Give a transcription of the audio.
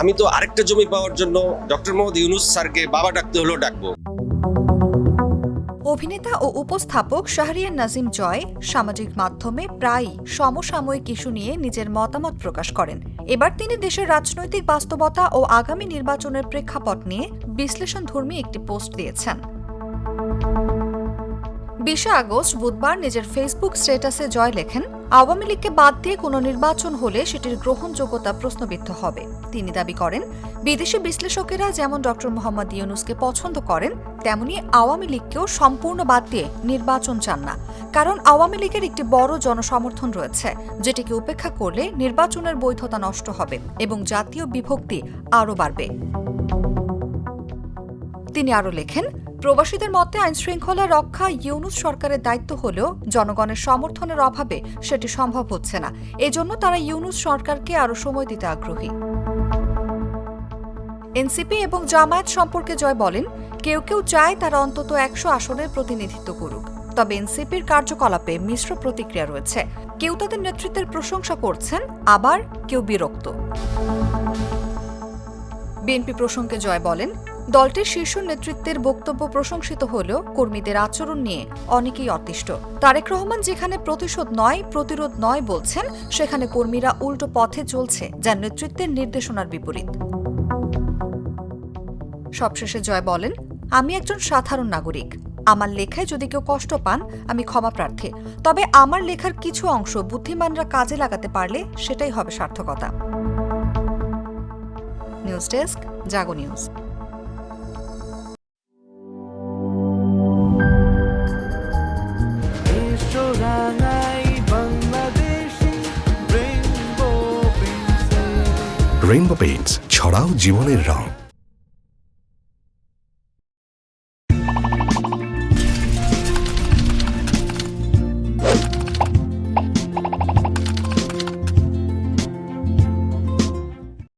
আমি তো আরেকটা জমি পাওয়ার জন্য ডক্টর মোহাম্মদ ইউনুস স্যারকে বাবা ডাকতে হলেও ডাকবো। অভিনেতা ও উপস্থাপক শাহরিয়ার নাজিম জয় সামাজিক মাধ্যমে প্রায়ই সমসাময়িক ইস্যু নিয়ে নিজের মতামত প্রকাশ করেন। এবার তিনি দেশের রাজনৈতিক বাস্তবতা ও আগামী নির্বাচনের প্রেক্ষাপট নিয়ে বিশ্লেষণধর্মী একটি পোস্ট দিয়েছেন। বিশে আগস্ট বুধবার নিজের ফেসবুক স্ট্যাটাসে জয় লেখেন আওয়ামী লীগকে বাদ দিয়ে কোনো নির্বাচন হলে সেটির গ্রহণযোগ্যতা প্রশ্নবিদ্ধ হবে। তিনি দাবি করেন, বিদেশি বিশ্লেষকেরা যেমন ডক্টর মোহাম্মদ ইউনুসকে পছন্দ করেন, তেমনি আওয়ামী লীগকেও সম্পূর্ণ বাদ দিয়ে নির্বাচন চান না। কারণ আওয়ামী লীগের একটি বড় জনসমর্থন রয়েছে, যেটিকে উপেক্ষা করলে নির্বাচনের বৈধতা নষ্ট হবে এবং জাতীয় বিভক্তি আরও বাড়বে। তিনি আরও লেখেন প্রবাসীদের মতে আইন শৃঙ্খলা রক্ষা ইউনুস সরকারের দায়িত্ব হলেও জনগণের সমর্থনের অভাবে সেটি সম্ভব হচ্ছে না। এজন্য তারা ইউনুস সরকারকে আরও সময় দিতে আগ্রহী। এনসিপি এবং জামায়াত সম্পর্কে জয় বলেন, কেউ কেউ চায় তারা অন্তত একশো আসনের প্রতিনিধিত্ব করুক। তবে এনসিপির কার্যকলাপে মিশ্র প্রতিক্রিয়া রয়েছে। কেউ তাদের নেতৃত্বের প্রশংসা করছেন, আবার কেউ বিরক্ত। বিএনপি প্রসঙ্গে জয় বলেন, দলটির শীর্ষ নেতৃত্বের বক্তব্য প্রশংসিত হলেও কর্মীদের আচরণ নিয়ে অনেকেই অতিষ্ঠ। তারেক রহমান যেখানে প্রতিশোধ নয়, প্রতিরোধ নয় বলছেন, সেখানে কর্মীরা উল্টো পথে চলছে, যা নেতৃত্বের নির্দেশনার বিপরীত। সবশেষে জয় বলেন, আমি একজন সাধারণ নাগরিক। আমার লেখায় যদি কেউ কষ্ট পান, আমি ক্ষমা প্রার্থী। তবে আমার লেখার কিছু অংশ বুদ্ধিমানরা কাজে লাগাতে পারলে সেটাই হবে সার্থকতা। News desk Jago news. Rainbow paints ছড়াও জীবনের রং।